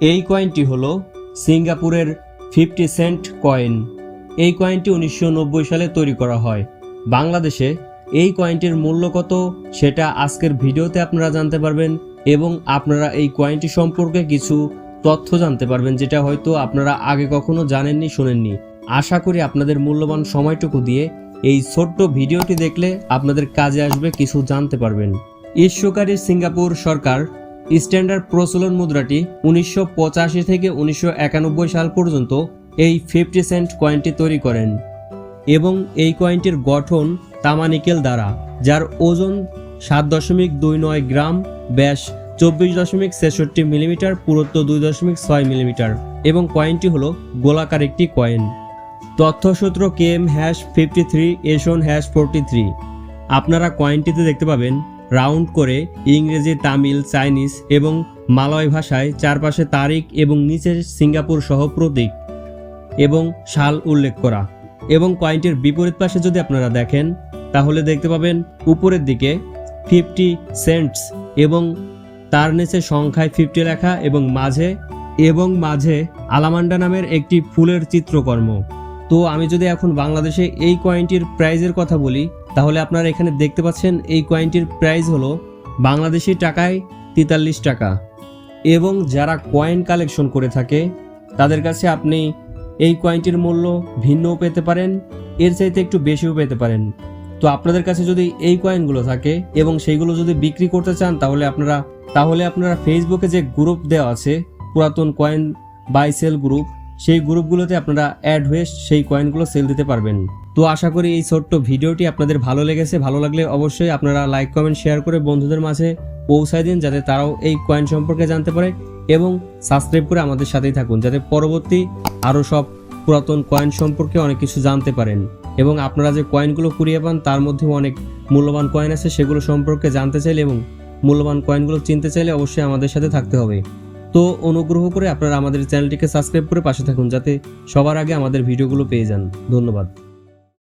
এই কয়েনটি হল সিঙ্গাপুরের ফিফটি সেন্ট কয়েন। এই কয়েনটি উনিশশো নব্বই সালে তৈরি করা হয়। বাংলাদেশে এই কয়েনটির মূল্য কত সেটা আজকের ভিডিওতে আপনারা জানতে পারবেন এবং আপনারা এই কয়েনটি সম্পর্কে কিছু তথ্য জানতে পারবেন যেটা হয়তো আপনারা আগে কখনো জানেননি, শোনেননি। আশা করি আপনাদের মূল্যবান সময়টুকু দিয়ে এই ছোট্ট ভিডিওটি দেখলে আপনাদের কাজে আসবে, কিছু জানতে পারবেন। ইস্যুকারী সিঙ্গাপুর সরকার স্ট্যান্ডার্ড প্রচলন মুদ্রাটি উনিশশো পঁচাশি থেকে উনিশশো একানব্বই সাল পর্যন্ত এই ফিফটি সেন্ট কয়েনটি তৈরি করেন এবং এই কয়েনটির গঠন তামানিকেল দ্বারা, যার ওজন সাত দশমিক দুই নয় গ্রাম, ব্যাস চব্বিশ দশমিক ছেষট্টি মিলিমিটার, পুরুত্ব দুই দশমিক ছয় মিলিমিটার এবং কয়েনটি হলো গোলাকার একটি coin. তথ্যসূত্র K M hash fifty three এশন hash forty three. আপনারা কয়েনটিতে দেখতে পাবেন রাউন্ড করে ইংরেজি, তামিল, চাইনিজ এবং মালয় ভাষায় চারপাশে তারিখ এবং নিচে সিঙ্গাপুর সহ প্রতীক এবং সাল উল্লেখ করা এবং কয়েনটির বিপরীত পাশে যদি আপনারা দেখেন, তাহলে দেখতে পাবেন উপরের দিকে ফিফটি সেন্টস এবং তার নিচে সংখ্যায় ফিফটি লেখা এবং মাঝে এবং মাঝে আলামান্ডা নামের একটি ফুলের চিত্রকর্ম। তো আমি যদি এখন বাংলাদেশে এই কয়েনটির প্রাইজের কথা বলি, তাহলে আপনারা এখানে দেখতে পাচ্ছেন এই কয়েনটির প্রাইস হলো বাংলাদেশি টাকায় তেতাল্লিশ টাকা। এবং যারা কয়েন কালেকশন করে থাকে, তাদের কাছে আপনি এই কয়েনটির মূল্য ভিন্নও পেতে পারেন, এর চাইতে একটু বেশিও পেতে পারেন। তো আপনাদের কাছে যদি এই কয়েনগুলো থাকে এবং সেইগুলো যদি বিক্রি করতে চান, তাহলে আপনারা তাহলে আপনারা ফেসবুকে যে গ্রুপ দেওয়া আছে, পুরাতন কয়েন বাই সেল গ্রুপ সেই গ্রুপগুলোতে আপনারা অ্যাড হয়ে সেই কয়েনগুলো সেল দিতে পারবেন। তো আশা করি এই ছোট্ট ভিডিওটি আপনাদের ভালো লেগেছে। ভালো লাগলে অবশ্যই আপনারা লাইক কমেন্ট শেয়ার করে বন্ধুদের মাঝে পৌঁছায় দিন, যাতে তারাও এই কয়েন সম্পর্কে জানতে পারে এবং সাবস্ক্রাইব করে আমাদের সাথেই থাকুন, যাতে পরবর্তী আরও সব পুরাতন কয়েন সম্পর্কে অনেক কিছু জানতে পারেন। এবং আপনারা যে কয়েনগুলো কুড়িয়ে পান, তার মধ্যেও অনেক মূল্যবান কয়েন আছে, সেগুলো সম্পর্কে জানতে চাইলে এবং মূল্যবান কয়েনগুলো চিনতে চাইলে অবশ্যই আমাদের সাথে থাকতে হবে। তো অনুগ্রহ করে আপনারা আমাদের চ্যানেলটিকে সাবস্ক্রাইব করে পাশে থাকুন, যাতে সবার আগে আমাদের ভিডিওগুলো পেয়ে যান। ধন্যবাদ।